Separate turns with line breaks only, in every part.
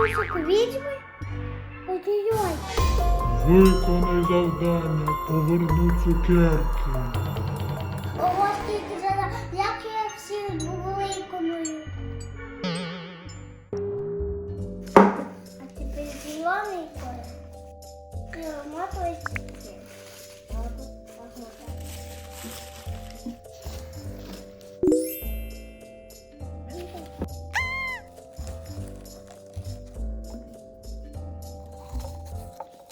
мусик відьми? Ой-ой-ой.
Виконай завдання, поверни цукерки.
Ого, скільки зараз, як я всі виконую. А тепер зелений колір. Перемотуй ці.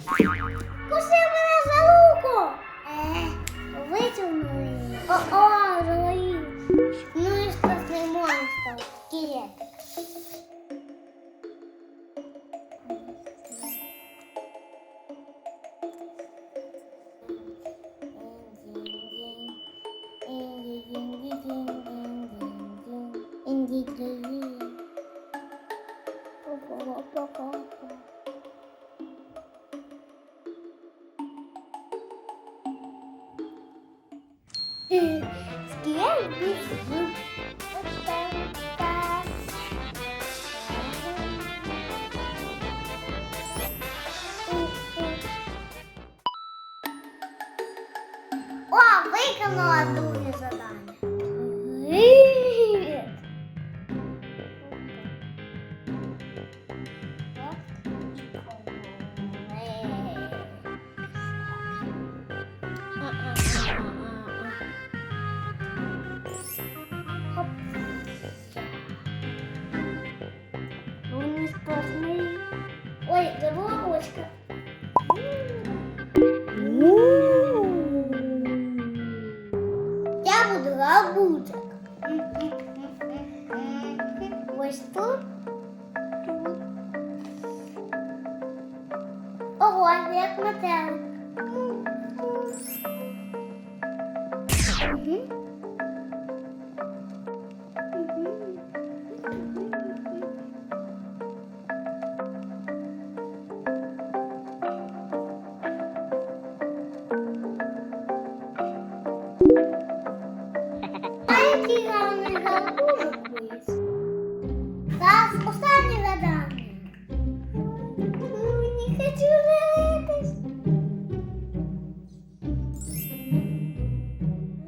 Куси мене за луку! Е, витягнули її. О-о, залоїв. Ну і страшний монстр. Кіє. С кем бежит? О, виконала друге задання. gostou? O rosa é com amarelo. que Thank you.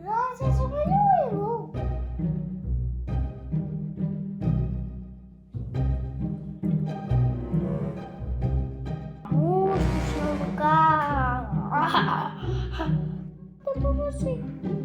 Gracias, superhéroe. Muito jogar. Depois você.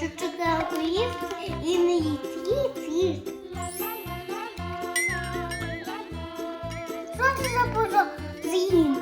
Цю цукерку їсти і не їсти. Їсть, їсть. Що це за позор? З'їм.